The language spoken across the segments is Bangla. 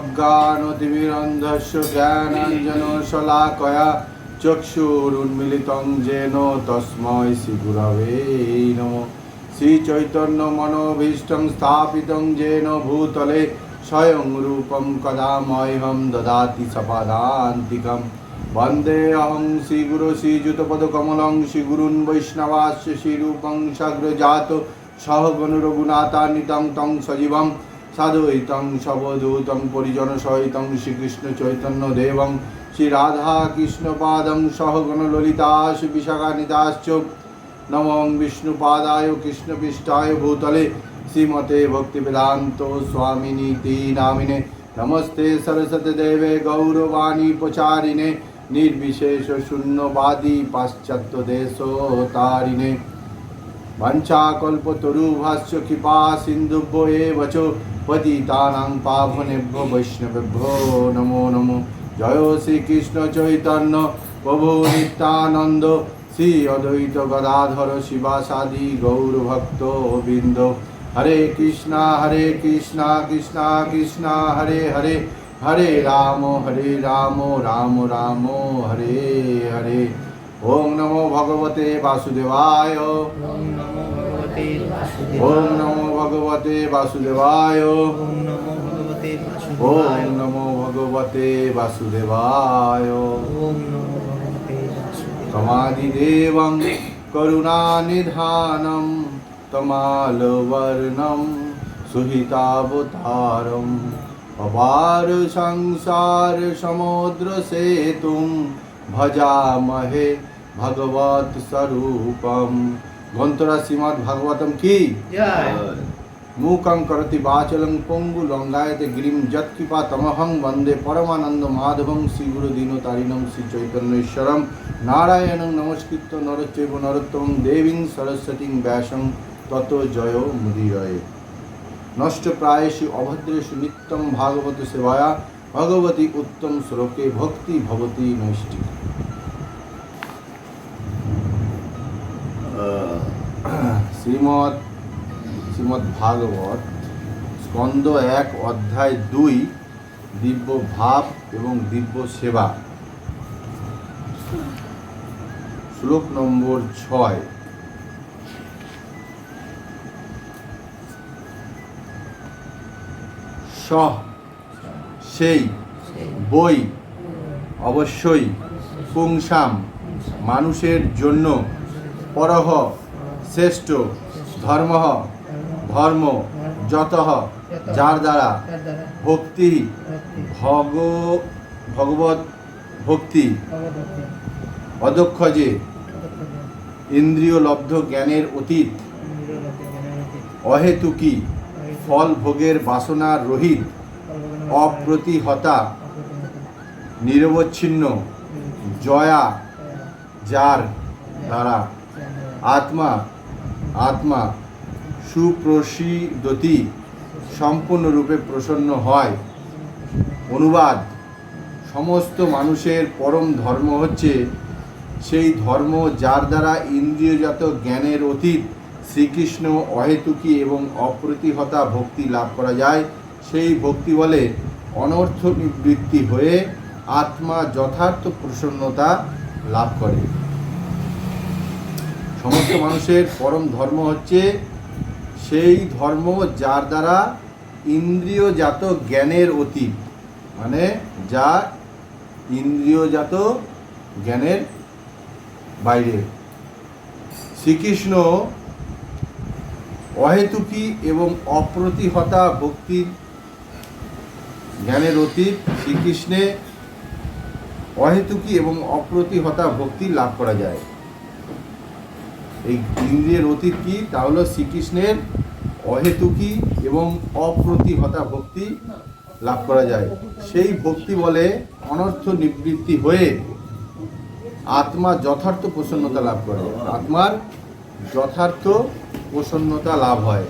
অজ্ঞানতিমিরন্ধস্য জ্ঞানাঞ্জনশলাকয়া চক্ষুরুন্মিলিতং যেন তস্ময় শ্রীগুরবে নম। শ্রীচৈতন্য মনোভীষ্ট স্থাপিত যেন ভূতলে স্বয়ং রূপং কদা মহ্যম দদাতি সপাদান্তিকম। বন্দে অহং শ্রীগুরু শ্রীযুতপদকমলং শ্রীগুরুন্ বৈষ্ণবাস্য শ্রীরূপং সগ্রজাত সহগণুরঘুনাথান্বিতং তং সজীবম। সাধৈতং শবধূতং পরিজন সহিতং শ্রীকৃষ্ণ চৈতন্য দেবং, শ্রীরাধা কৃষ্ণপাদং সহগণ ললিতাশ বিশাখানিতাশ্চ নমং বিষ্ণুপাদায় কৃষ্ণপৃষ্ঠায় ভূতলে শ্রীমতে ভক্তিবেদান্ত স্বামিনীতি নামিনে নমস্তে সরস্বতী দেবে গৌরবাণী প্রচারিণে। নির্বিশেষ শূন্যবাদী পাশ্চাত্য দেশ তারিণে ভঞ্চাকল্পতরুভাষ্য কৃপা সিন্ধুভ্য এবচ পতিতানাং পাবনেভ্য বৈষ্ণবেভ্যো নমো নমো জয় শ্রীকৃষ্ণ চৈতন্য প্রভু নিত্যানন্দ শ্রী অদ্বৈত গদাধর শিবাসাদি গৌরভক্ত গোবিন্দ হরে কৃষ্ণা হরে কৃষ্ণা কৃষ্ণা কৃষ্ণা হরে হরে হরে রাম হরে রাম রাম রাম হরে হরে ओम नमो भगवते वासुदेवाय ॐ नमो भगवते वासुदेवाय ओम नमो भगवते वासुदेवाय ॐ नमो भगवते ओम वासुदेवाय नमो भगवते वासुदेवाय ॐ नमो भगवते वासुदेवाय तमादिदेवं करुणानिधानं तमालवर्णं सुहितावतारम् अपार संसारसमुद्रसेतुं भजामहे ভগবত স্বরূপম গন্তরা শ্রীমদ ভাগবতম কি মুখং করতি বাচলং পঙ্গু লঙ্গায়তে গিরিম যৎকৃপা তমহং বন্দে পরমানন্দ মাধবং শ্রীগুরু দীন তারিণম শ্রী চৈতন্যেশ্বরম নারায়ণং নমস্কৃত নরচৈব নরোত্তম দেবীং সরস্বতীং ব্যাসং তত জয় মুদিরয়ে নষ্ট প্রায়শি অভদ্রেশু নিত্যম ভাগবত সেবায়া ভগবতী উত্তম শ্লোকে ভক্তি ভবতী নৈষ্ঠিকা শ্রীমৎ শ্রীমৎ ভাগবত, স্কন্দ এক, অধ্যায় দুই, দিব্য ভাব এবং দিব্য সেবা। শ্লোক নম্বর ছয়। সহ, সেই বই অবশ্যই, পুংসাম, মানুষের জন্য, পরহ শ্রেষ্ঠ, ধর্ম ধর্ম, যত, যার দ্বারা ভক্তি, ভগ ভগবত ভক্তি, অদক্ষ যে ইন্দ্রিয় লব্ধ জ্ঞানের অতীত, অহেতুকি, ফল ভোগের বাসনা রহিত, অপ্রতিহতা, নিরবচ্ছিন্ন, জয়া, যার দ্বারা আত্মা আত্মা সুপ্রসিদতি সম্পূর্ণরূপে প্রসন্ন হয়। অনুবাদ, সমস্ত মানুষের পরম ধর্ম হচ্ছে সেই ধর্ম যার দ্বারা ইন্দ্রিয়জাত জ্ঞানের অতীত শ্রীকৃষ্ণ অহেতুকী এবং অপ্রতিহতা ভক্তি লাভ করা যায়। সেই ভক্তি বলে অনর্থ নিবৃত্তি হয়ে আত্মা যথার্থ প্রসন্নতা লাভ করে। সমস্ত মানুষের পরম ধর্ম হচ্ছে সেই ধর্ম যার দ্বারা ইন্দ্রিয়জাত জ্ঞানের অতীত। মানে যা ইন্দ্রিয়জাত জ্ঞানের বাইরে। শ্রীকৃষ্ণ অহেতুকী এবং অপ্রতিহতা ভক্তির জ্ঞানের অতীত শ্রীকৃষ্ণে অহেতুকী এবং অপ্রতিহতা ভক্তি লাভ করা যায়। এই ইন্দ্রিয়ের অতীত কি? তা হলো শ্রীকৃষ্ণের অহেতুকী এবং অপ্রতিহতা ভক্তি লাভ করা যায়। সেই ভক্তি বলে অনর্থ নিবৃত্তি হয়ে আত্মা যথার্থ প্রসন্নতা লাভ করে। আত্মার যথার্থ প্রসন্নতা লাভ হয়।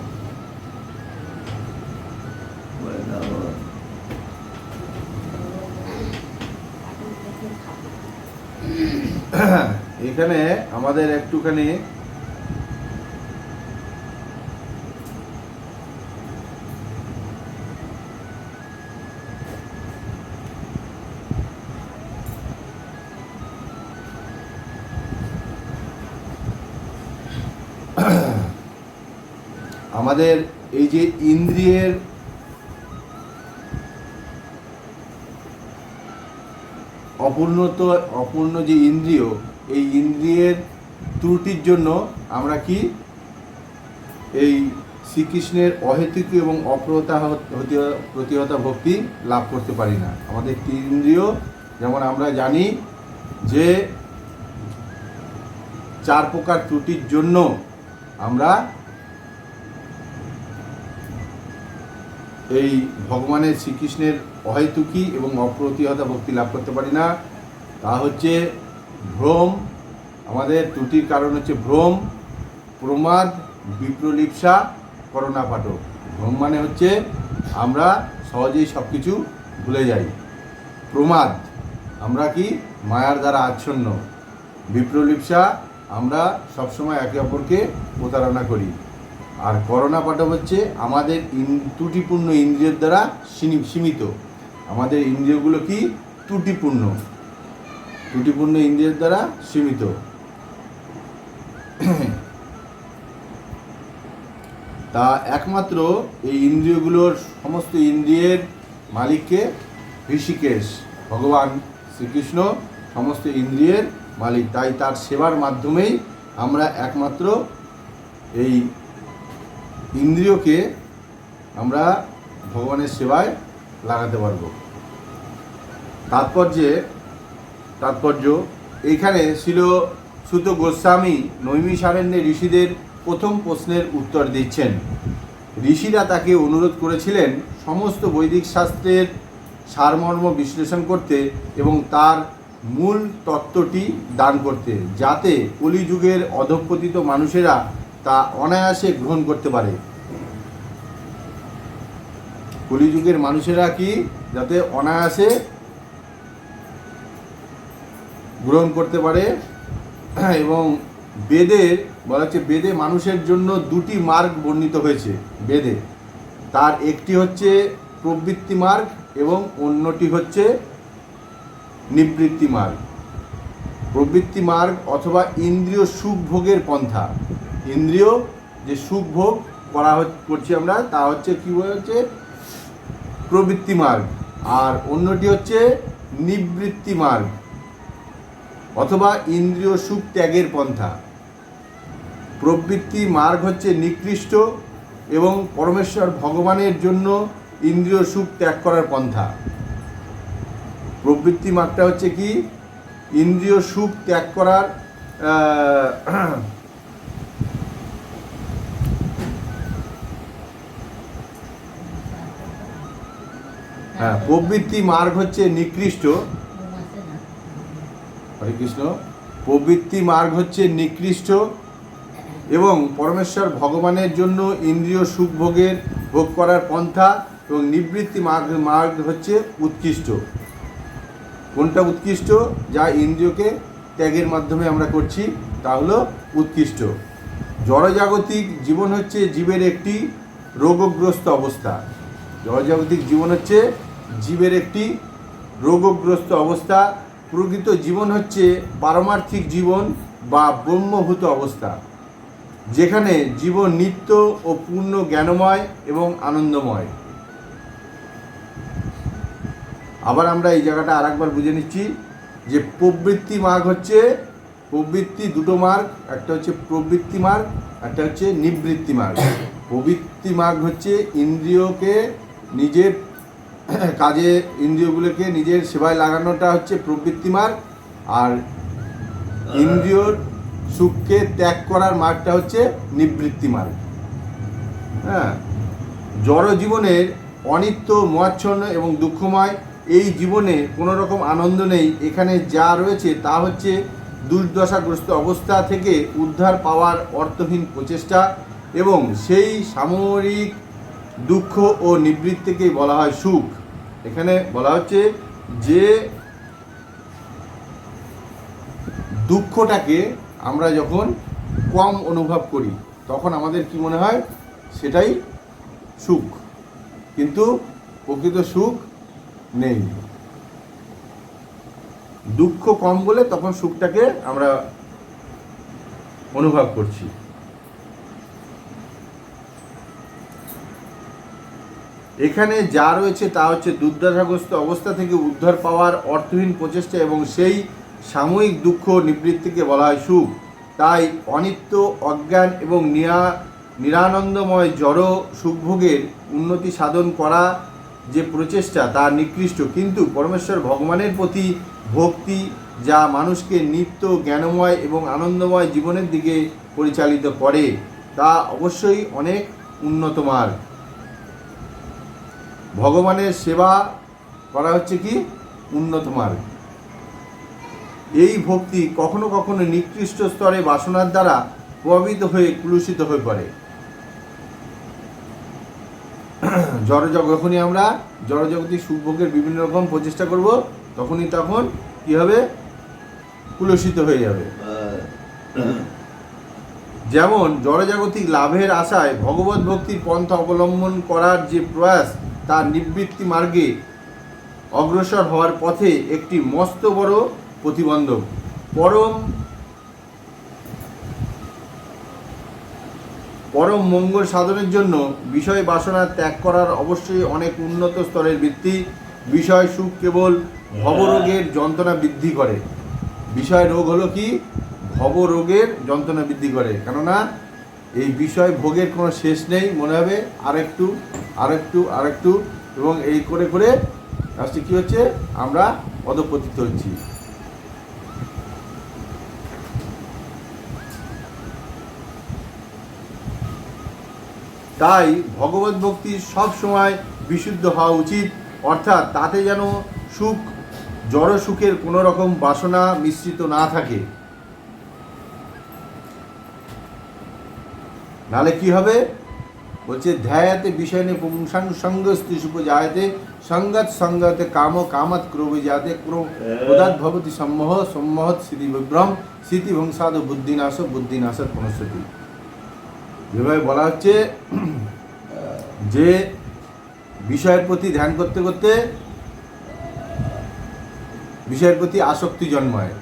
এখানে আমাদের একটুখানি আমাদের এই যে ইন্দ্রিয়ের অপূর্ণত, অপূর্ণ যে ইন্দ্রিয়, এই ইন্দ্রিয়ের ত্রুটির জন্য আমরা কি? এই শ্রীকৃষ্ণের অহেতুক এবং অপ্রতা প্রতিহতা ভক্তি লাভ করতে পারি না। আমাদের তিন ইন্দ্রিয়, যেমন আমরা জানি যে চার প্রকার ত্রুটির জন্য আমরা এই ভগবানের শ্রীকৃষ্ণের অহেতুকী এবং অপ্রতিহতা ভক্তি লাভ করতে পারি না। তা হচ্ছে ভ্রম। আমাদের ত্রুটির কারণ হচ্ছে ভ্রম, প্রমাদ, বিপ্রলিপসা করোনা পাঠক ভ্রম মানে হচ্ছে আমরা সহজেই সব কিছু ভুলে যাই। প্রমাদ, আমরা কি মায়ার দ্বারা আচ্ছন্ন? বিপ্রলিপসা, আমরা সবসময় একে অপরকে প্রতারণা করি। আর করোনা পাঠক হচ্ছে আমাদের ইন- ত্রুটিপূর্ণ ইন্দ্রিয়ের দ্বারা সীমিত। আমাদের ইন্দ্রিয়গুলো কি? ত্রুটিপূর্ণ। ত্রুটিপূর্ণ ইন্দ্রিয়ের দ্বারা সীমিত। তা একমাত্র এই ইন্দ্রিয়গুলোর সমস্ত ইন্দ্রিয়ের মালিককে ঋষিকেশ, ভগবান শ্রীকৃষ্ণ, সমস্ত ইন্দ্রিয়ের মালিক। তাই তার সেবার মাধ্যমেই আমরা একমাত্র এই ইন্দ্রিয়কে আমরা ভগবানের সেবায় লাগাতে পারব। তাৎপর্যে, তাৎপর্য এইখানে ছিল সুত গোস্বামী নৈমিষারণ্যে ঋষিদের প্রথম প্রশ্নের উত্তর দিচ্ছেন। ঋষিরা তাকে অনুরোধ করেছিলেন সমস্ত বৈদিক শাস্ত্রের সারমর্ম বিশ্লেষণ করতে এবং তার মূল তত্ত্বটি দান করতে, যাতে কলিযুগের অধঃপতিত মানুষেরা তা অনায়াসে গ্রহণ করতে পারে। কলিযুগের মানুষেরা কি যাতে অনায়াসে গ্রহণ করতে পারে? এবং বেদের বলা হচ্ছে বেদে মানুষের জন্য দুটি মার্গ বর্ণিত হয়েছে বেদে। তার একটি হচ্ছে প্রবৃত্তি মার্গ এবং অন্যটি হচ্ছে নিবৃত্তি মার্গ। প্রবৃত্তি মার্গ অথবা ইন্দ্রিয় সুখ ভোগের পন্থা। ইন্দ্রিয় যে সুখ ভোগ করা করছি আমরা, তা হচ্ছে কি হচ্ছে? প্রবৃত্তি মার্গ। আর অন্যটি হচ্ছে নিবৃত্তি মার্গ, অথবা ইন্দ্রিয় সুখ ত্যাগের পন্থা। প্রবৃত্তি মার্গ হচ্ছে নিকৃষ্ট এবং পরমেশ্বর ভগবানের জন্য ইন্দ্রিয় সুখ ত্যাগ করার পন্থা। প্রবৃত্তি মার্গটা হচ্ছে কি? ইন্দ্রিয় সুখ ত্যাগ করার হ্যাঁ প্রবৃত্তি মার্গ হচ্ছে নিকৃষ্ট। হরে কৃষ্ণ। প্রবৃত্তি মার্গ হচ্ছে নিকৃষ্ট এবং পরমেশ্বর ভগবানের জন্য ইন্দ্রিয় সুখ ভোগের ভোগ করার পন্থা এবং নিবৃত্তি মার্গ মার্গ হচ্ছে উৎকৃষ্ট। কোনটা উৎকৃষ্ট? যা ইন্দ্রিয়কে ত্যাগের মাধ্যমে আমরা করছি, তা হলো উৎকৃষ্ট। জড়জাগতিক জীবন হচ্ছে জীবের একটি রোগগ্রস্ত অবস্থা। জড়জাগতিক জীবন হচ্ছে জীবের একটি রোগগ্রস্ত অবস্থা। প্রকৃত জীবন হচ্ছে পারমার্থিক জীবন বা ব্রহ্মভূত অবস্থা, যেখানে জীবন নিত্য ও পূর্ণ জ্ঞানময় এবং আনন্দময়। আবার আমরা এই জায়গাটা আরেকবার বুঝে নিচ্ছি যে প্রবৃত্তি মার্গ হচ্ছে, প্রবৃত্তি দুটো মার্গ, একটা হচ্ছে প্রবৃত্তি মার্গ, একটা হচ্ছে নিবৃত্তি মার্গ। প্রবৃত্তি মার্গ হচ্ছে ইন্দ্রিয়কে নিজের কাজে ইন্দ্রিয়গুলোকে নিজের সেবায় লাগানোটা হচ্ছে প্রবৃত্তি মার্গ আর ইন্দ্রিয়র সুখকে ত্যাগ করার মার্গটা হচ্ছে নিবৃত্তি মার্গ হ্যাঁ জড় জীবনের অনিত্য মোয়াচ্ছন্ন এবং দুঃখময় এই জীবনে কোনো রকম আনন্দ নেই। এখানে যা রয়েছে তা হচ্ছে দুর্দশাগ্রস্ত অবস্থা থেকে উদ্ধার পাওয়ার অর্থহীন প্রচেষ্টা এবং সেই সামরিক দুঃখ ও নিবৃত্তিকেই বলা হয় সুখ। এখানে বলা হচ্ছে যে দুঃখটাকে আমরা যখন কম অনুভব করি, তখন আমাদের কি মনে হয়? সেটাই সুখ। কিন্তু প্রকৃত সুখ নেই। দুঃখ কম বলে তখন সুখটাকে আমরা অনুভব করছি। এখানে যা রয়েছে তা হচ্ছে দুর্দশাগ্রস্ত অবস্থা থেকে উদ্ধার পাওয়ার অর্থহীন প্রচেষ্টা এবং সেই সাময়িক দুঃখ নিবৃত্তিকে বলা হয় সুখ। তাই অনিত্য, অজ্ঞান এবং নিরা নিরানন্দময় জড় সুখভোগের উন্নতি সাধন করা যে প্রচেষ্টা তা নিকৃষ্ট। কিন্তু পরমেশ্বর ভগবানের প্রতি ভক্তি যা মানুষকে নিত্য জ্ঞানময় এবং আনন্দময় জীবনের দিকে পরিচালিত করে, তা অবশ্যই অনেক উন্নত মার্গ ভগবানের সেবা করা হচ্ছে কি? উন্নত মার্গ। এই ভক্তি কখনো কখনো নিকৃষ্ট স্তরে বাসনার দ্বারা প্রভাবিত হয়ে কুলুষিত হয়ে পড়ে। জড়জগ যখনই আমরা জড়জগতিক সুখভোগের বিভিন্ন রকম প্রচেষ্টা করব, তখনই তখন কি হবে? কুলসিত হয়ে যাবে। যেমন জড়জাগতিক লাভের আশায় ভগবত ভক্তির পন্থা অবলম্বন করার যে প্রয়াস তার নিবৃত্তি মার্গে অগ্রসর হওয়ার পথে একটি মস্ত বড় প্রতিবন্ধক। পরম পরম মঙ্গল সাধনের জন্য বিষয় বাসনা ত্যাগ করার অবশ্যই অনেক উন্নত স্তরের ভিত্তি বিষয় সুখ কেবল ভবরোগের যন্ত্রণা বৃদ্ধি করে। বিষয় রোগ হলো কি? ভবরোগের যন্ত্রণা বৃদ্ধি করে। কেননা এই বিষয় ভোগের কোনো শেষ নেই, মনে হবে আরেকটু আরেকটু আরেকটু এবং এই করে করে লাস্টে কী হচ্ছে? আমরা অধপতিত হচ্ছি। তাই ভগবত ভক্তি সব সময় বিশুদ্ধ হওয়া উচিত, অর্থাৎ তাতে যেন সুখ জড় সুখের কোনো রকম বাসনা মিশ্রিত না থাকে। নালে কি হবে? বলছে ধ্যায়াতে বিষয় নিয়ে পুংসাং সঙ্গ স্ত্রীসুপ যায়তে সঙ্গত সঙ্গতে কাম কামত ক্রোভে যাতে ক্রোধাৎ ভবতি সম্মোহ সম্মোহত স্মৃতি বিভ্রম স্মৃতি ভংসাদ বুদ্ধিনাশ বুদ্ধিনাশ পুনঃসতি যেভাবে বলা হচ্ছে যে বিষয়ের প্রতি ধ্যান করতে করতে বিষয়ের প্রতি আসক্তি জন্মায়।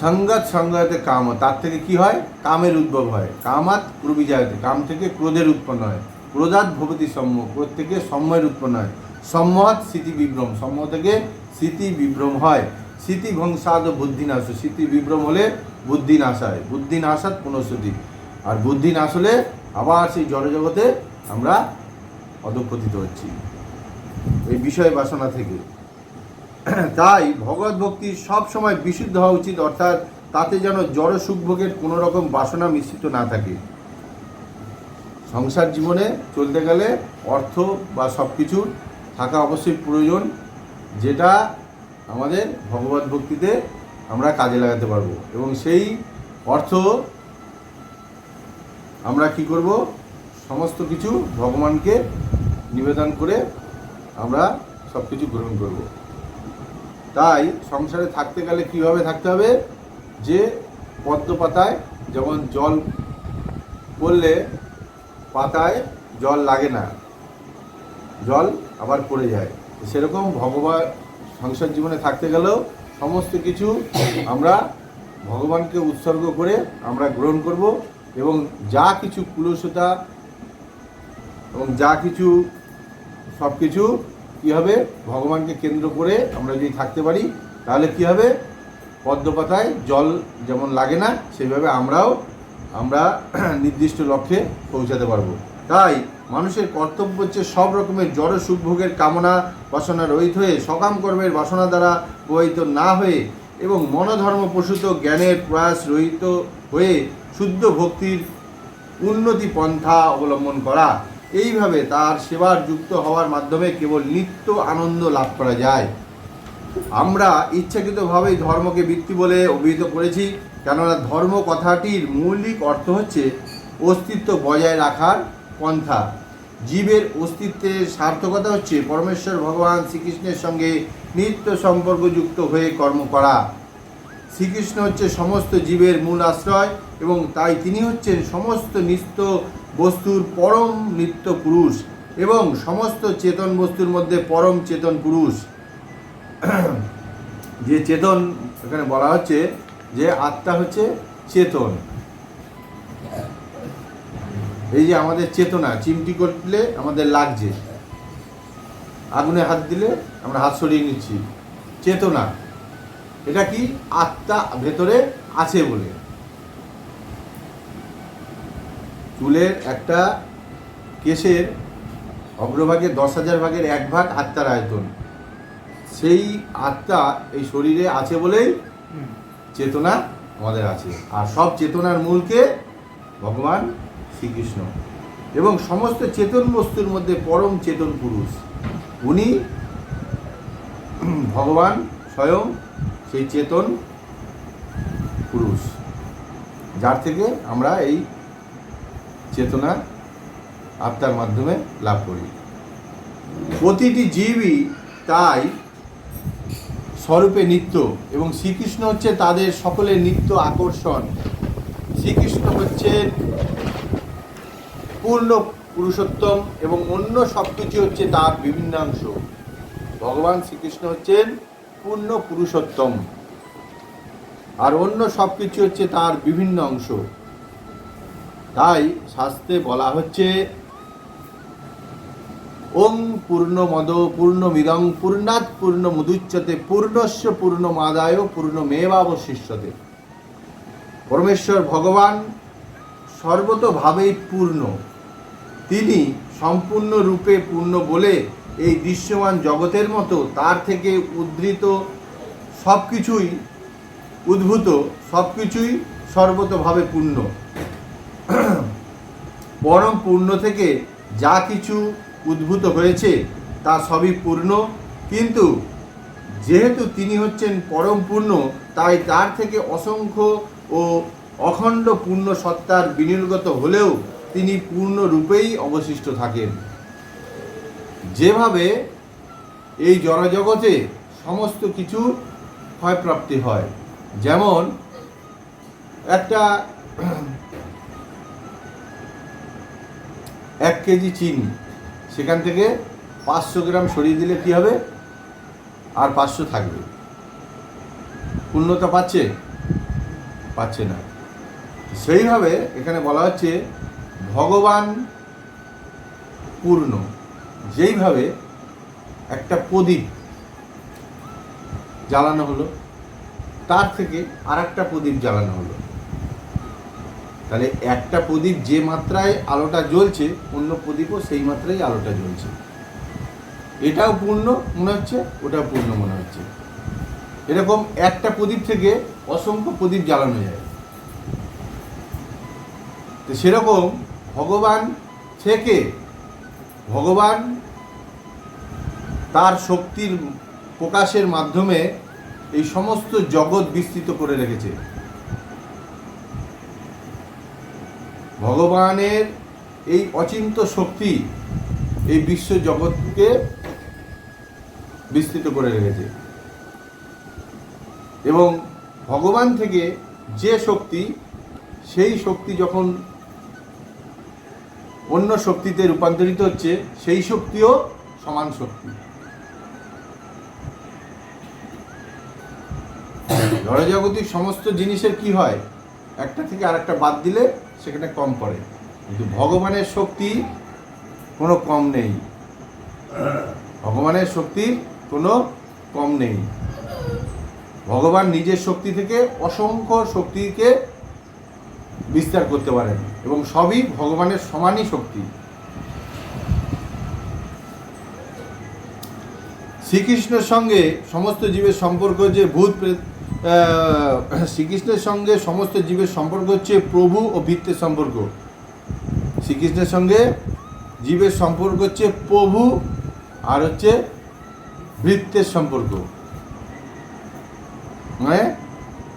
সঙ্গত সঙ্গতে কাম তার থেকে কি হয়? কামের উদ্ভব হয়। কামাত প্রবিজায়তে কাম থেকে ক্রোধের উৎপন্ন হয়। ক্রোধাত ভবতি সম্য ক্রোধ থেকে সম্ময়ের উৎপন্ন হয়। সম্মত স্মৃতি বিভ্রম। সম্ম থেকে স্মৃতি বিভ্রম হয়। স্মৃতি ভংসাদ বুদ্ধি নাশ স্মৃতি বিভ্রম হলে বুদ্ধি নাশ হয়। বুদ্ধি নাশাত পুনঃস্তুতি আর বুদ্ধি নাশ হলে আবার সেই জড়জগতে আমরা অধপতিত হচ্ছি। এই বিষয় বাসনা থেকে। তাই ভগবত ভক্তি সব সময় বিশুদ্ধ হওয়া উচিত, অর্থাৎ তাতে যেন জড় সুখভোগের কোনো রকম বাসনা মিশ্রিত না থাকে। সংসার জীবনে চলতে গেলে অর্থ বা সব কিছুর থাকা অবশ্যই প্রয়োজন, যেটা আমাদের ভগবত ভক্তিতে আমরা কাজে লাগাতে পারব। এবং সেই অর্থ আমরা কি করব? সমস্ত কিছু ভগবানকে নিবেদন করে আমরা সব কিছু গ্রহণ করব। তাই সংসারে থাকতে গেলে কীভাবে থাকতে হবে? যে পদ্ম পাতায় যেমন জল পড়লে পাতায় জল লাগে না, জল আবার পড়ে যায়। সেরকম ভগবান সংসার জীবনে থাকতে গেলেও সমস্ত কিছু আমরা ভগবানকে উৎসর্গ করে আমরা গ্রহণ করব এবং যা কিছু কুলসতা এবং যা কিছু সব কিছু কী হবে? ভগবানকে কেন্দ্র করে আমরা যদি থাকতে পারি, তাহলে কি হবে? পদ্মপাতায় জল যেমন লাগে না, সেইভাবে আমরাও, আমরা নির্দিষ্ট লক্ষ্যে পৌঁছাতে পারব। তাই মানুষের কর্তব্য হচ্ছে সব রকমের জড় সুখভোগের কামনা বাসনা রহিত হয়ে সকাম কর্মের বাসনা দ্বারা প্রবাহিত না হয়ে এবং মনোধর্ম প্রসূত জ্ঞানের প্রয়াস রহিত হয়ে শুদ্ধ ভক্তির উন্নতি পন্থা অবলম্বন করা। এইভাবে তার সেবার যুক্ত হওয়ার মাধ্যমে কেবল নিত্য আনন্দ লাভ করা যায়। আমরা ইচ্ছাকৃতভাবেই ধর্মকে বৃত্তি বলে অভিহিত করেছি, কেননা ধর্ম কথাটির মৌলিক অর্থ হচ্ছে অস্তিত্ব বজায় রাখার পন্থা। জীবের অস্তিত্বের সার্থকতা হচ্ছে পরমেশ্বর ভগবান শ্রীকৃষ্ণের সঙ্গে নিত্য সম্পর্কযুক্ত হয়ে কর্ম করা। শ্রীকৃষ্ণ হচ্ছে সমস্ত জীবের মূল আশ্রয় এবং তাই তিনি হচ্ছেন সমস্ত নিত্য বস্তুর পরম নিত্য পুরুষ এবং সমস্ত চেতন বস্তুর মধ্যে পরম চেতন পুরুষ। যে চেতন, এখানে বলা হচ্ছে যে আত্মা হচ্ছে চেতন। এই যে আমাদের চেতনা, চিমটি করলে আমাদের লাগছে। আগুনে হাত দিলে আমরা হাত সরিয়ে নিচ্ছি। চেতনা। এটা কি আত্মা ভেতরে আছে বলে? চুলের একটা কেশের অগ্রভাগে দশ হাজার ভাগের এক ভাগ আত্মার আয়তন। সেই আত্মা এই শরীরে আছে বলেই চেতনা আমাদের আছে। আর সব চেতনার মূলকে ভগবান শ্রীকৃষ্ণ। এবং সমস্ত চেতন বস্তুর মধ্যে পরম চেতন পুরুষ। উনি ভগবান স্বয়ং সেই চেতন পুরুষ। যার থেকে আমরা এই চেতনা আত্মার মাধ্যমে লাভ করি। প্রতিটি জীবই তাই স্বরূপে নিত্য এবং শ্রীকৃষ্ণ হচ্ছে তাদের সকলের নিত্য আকর্ষণ। শ্রীকৃষ্ণ হচ্ছে পূর্ণ পুরুষোত্তম এবং অন্য সব কিছু হচ্ছে তার বিভিন্নাংশ ভগবান শ্রীকৃষ্ণ হচ্ছেন পূর্ণ পুরুষোত্তম। আর অন্য সব কিছু হচ্ছে তার বিভিন্ন অংশ। তাই শাস্ত্রে বলা হচ্ছে, ওং পূর্ণমদ পূর্ণমিদং পূর্ণাৎ পূর্ণ মুদুচ্যতে পূর্ণস্য পূর্ণমাদায় পূর্ণমেবাবশিষ্যতে। পরমেশ্বর ভগবান সর্বতভাবেই পূর্ণ। তিনি সম্পূর্ণরূপে পূর্ণ বলে এই দৃশ্যমান জগতের মতো তার থেকে উদ্ধৃত সব কিছুই উদ্ভূত সব কিছুই সর্বতভাবে পূর্ণ। পরম পূর্ণ থেকে যা কিছু উদ্ভূত হয়েছে তা সবই পূর্ণ, কিন্তু যেহেতু তিনি হচ্ছেন পরম পূর্ণ, তাই তার থেকে অসংখ্য ও অখণ্ড পূর্ণ সত্তার বিনির্গত হলেও তিনি পূর্ণ রূপেই অবশিষ্ট থাকেন। যেভাবে এই জড়জগতে সমস্ত কিছু ক্ষয়প্রাপ্তি হয়। যেমন একটা এক কেজি চিনি, সেখান থেকে পাঁচশো গ্রাম সরিয়ে দিলে কি হবে? আর পাঁচশো থাকবে। পূর্ণতা পাচ্ছে? পাচ্ছে না। সেইভাবে এখানে বলা হচ্ছে ভগবান পূর্ণ। যেইভাবে একটা প্রদীপ জ্বালানো হলো, তার থেকে আর একটা প্রদীপ জ্বালানো হলো। তাহলে একটা প্রদীপ যে মাত্রায় আলোটা জ্বলছে, অন্য প্রদীপও সেই মাত্রায় আলোটা জ্বলছে। এটাও পূর্ণ মনে হচ্ছে, ওটাও পূর্ণ মনে হচ্ছে। এরকম একটা প্রদীপ থেকে অসংখ্য প্রদীপ জ্বালানো যায়। তো সেরকম ভগবান থেকে ভগবান তার শক্তির প্রকাশের মাধ্যমে এই সমস্ত জগৎ বিস্তৃত করে রেখেছে। ভগবানের এই অচিন্ত শক্তি এই বিশ্ব জগৎকে বিস্তৃত করে রেখেছে। এবং ভগবান থেকে যে শক্তি, সেই শক্তি যখন অন্য শক্তিতে রূপান্তরিত হচ্ছে, সেই শক্তিও সমান শক্তি। জড়জাগতিক সমস্ত জিনিসের কি হয়? একটা থেকে আরেকটা বাদ দিলে সেখানে কম পড়ে। কিন্তু ভগবানের শক্তি কোনো কম নেই। ভগবানের শক্তির কোনো কম নেই। ভগবান নিজের শক্তি থেকে অসংখ্য শক্তিকে বিস্তার করতে পারেন এবং সবই ভগবানের সমানই শক্তি। শ্রীকৃষ্ণের সঙ্গে সমস্ত জীবের সম্পর্ক যে ভূত শ্রীকৃষ্ণের সঙ্গে সমস্ত জীবের সম্পর্ক হচ্ছে প্রভু ও ভিত্তের সম্পর্ক। শ্রীকৃষ্ণের সঙ্গে জীবের সম্পর্ক হচ্ছে প্রভু আর হচ্ছে ভৃত্যের সম্পর্ক। মানে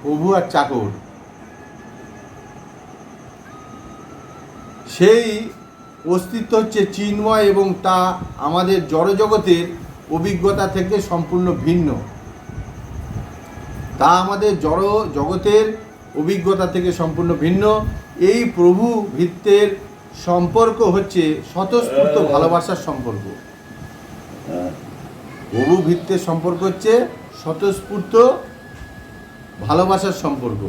প্রভু আর চাকর। সেই অস্তিত্ব হচ্ছে চিন্ময় এবং তা আমাদের জড়জগতের অভিজ্ঞতা থেকে সম্পূর্ণ ভিন্ন। তা আমাদের জড় জগতের অভিজ্ঞতা থেকে সম্পূর্ণ ভিন্ন। এই প্রভু ভিত্তের সম্পর্ক হচ্ছে স্বতঃস্ফূর্ত ভালোবাসার সম্পর্ক। প্রভু ভিত্তের সম্পর্ক হচ্ছে স্বতঃস্ফূর্ত ভালোবাসার সম্পর্ক।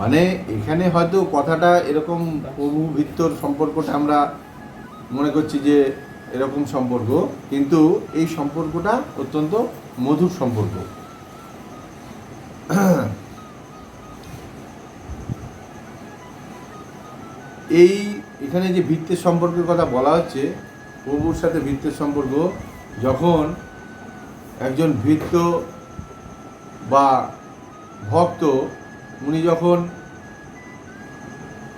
মানে এখানে হয়তো কথাটা এরকম প্রভু ভিত্তর সম্পর্কটা আমরা মনে করছি যে এরকম সম্পর্ক কিন্তু এই সম্পর্কটা অত্যন্ত মধুর সম্পর্ক। এই এখানে যে ভিত্তের সম্পর্কের কথা বলা হচ্ছে, প্রভুর সাথে ভিত্তের সম্পর্ক, যখন একজন ভিত্ত বা ভক্ত, উনি যখন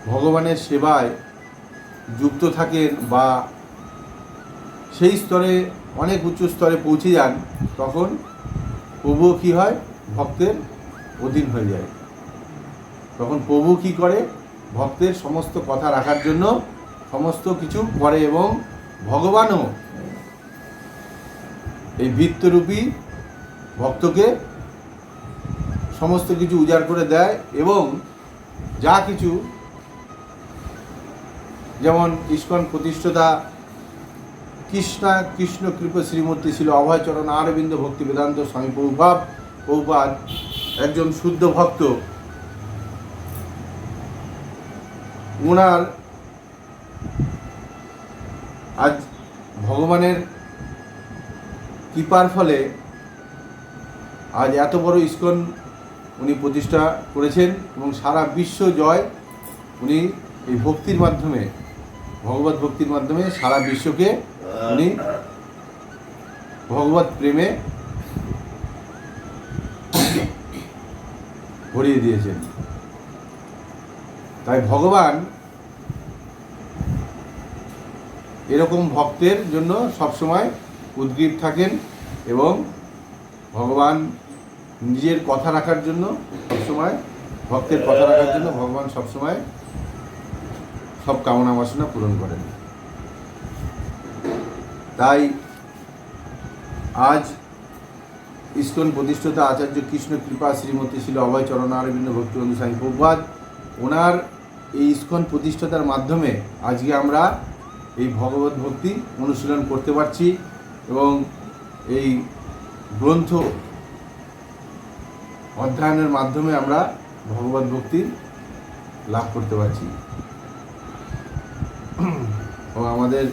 ভগবানের সেবায় যুক্ত থাকেন বা সেই স্তরে, অনেক উচ্চ স্তরে পৌঁছে যান, তখন প্রভু কী হয়? ভক্তের অধীন হয়ে যায়। তখন প্রভু কি করে? ভক্তের সমস্ত কথা রাখার জন্য সমস্ত কিছু করে এবং ভগবানও এই বৃত্তরূপী ভক্তকে সমস্ত কিছু উজাড় করে দেয় এবং যা কিছু যেমন ইস্কন প্রতিষ্ঠাতা, কৃষ্ণা, কৃষ্ণ কৃপ শ্রীমূর্তি ছিল, অভয়চরণ, আরবিন্দ ভক্তি বেদান্ত, স্বামী প্রভুপাদ প্রভুপাদ একজন শুদ্ধ ভক্ত। ওনার আজ ভগবানের কৃপার ফলে আজ এত বড় ইস্কন উনি প্রতিষ্ঠা করেছেন এবং সারা বিশ্ব জয় উনি এই ভক্তির মাধ্যমে, ভগবত ভক্তির মাধ্যমে সারা বিশ্বকে উনি ভগবত প্রেমে ভরিয়ে দিয়েছেন। তাই ভগবান এরকম ভক্তের জন্য সবসময় উদ্গ্রীব থাকেন এবং ভগবান নিজের কথা রাখার জন্য সবসময়, ভক্তের কথা রাখার জন্য ভগবান সবসময় সব কামনা বাসনা পূরণ করেন। তাই আজ ইস্কন প্রতিষ্ঠাতা আচার্য কৃষ্ণ কৃপা শ্রীমতী ছিল অভয় চরণ অরবিন্দ ভক্তিবন্ধু স্বামী প্রভুপাদ, ওনার এই ইস্কন প্রতিষ্ঠাতার মাধ্যমে আজকে আমরা এই ভগবত ভক্তি অনুশীলন করতে পারছি এবং এই গ্রন্থ অধ্যয়নের মাধ্যমে আমরা ভগবত ভক্তি লাভ করতে পারছি। এবং আমাদের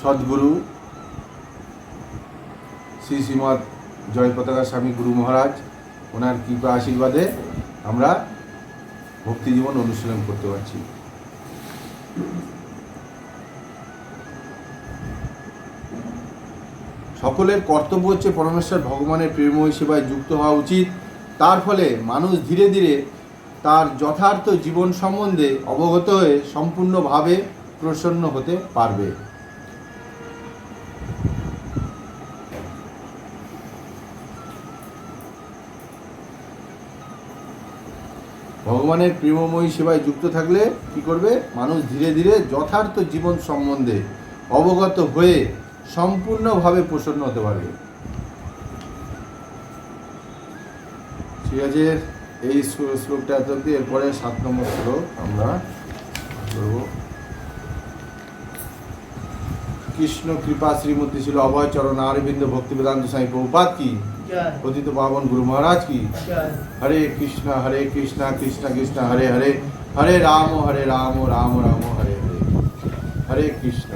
সদ্গুরু শ্রী শ্রীমৎ জয় পতাকা স্বামী গুরু মহারাজ, ওনার কৃপা আশীর্বাদে আমরা ভক্তি জীবন অনুশীলন করতে পারছি। সকলের কর্তব্য হচ্ছে পরমেশ্বর ভগবানের প্রেমময় সেবায় যুক্ত হওয়া উচিত। তার ফলে মানুষ ধীরে ধীরে তার যথার্থ জীবন সম্বন্ধে অবগত হয়ে সম্পূর্ণভাবে প্রসন্ন হতে পারবে। ভগবানের প্রেমময়ী সেবায় যুক্ত থাকলে কি করবে? মানুষ ধীরে ধীরে যথার্থ জীবন সম্বন্ধে অবগত হয়ে সম্পূর্ণভাবে প্রসন্ন হতে পারবে। ঠিক আছে, এই শ্লোকটা এত অব্দি এরপরে সাত নম্বর শ্লোক আমরা করব। কৃষ্ণ কৃপা শ্রীমূর্তি ছিল অভয় চরণ আরবিন্দ ভক্তি বেদান্ত সাই প্রভুপাত কি? জয় পতিত পাবন গুরু মহারাজ কি জয় হরে কৃষ্ণ হরে কৃষ্ণ কৃষ্ণ কৃষ্ণ হরে হরে হরে রাম হরে রাম রাম রাম হরে হরে হরে কৃষ্ণ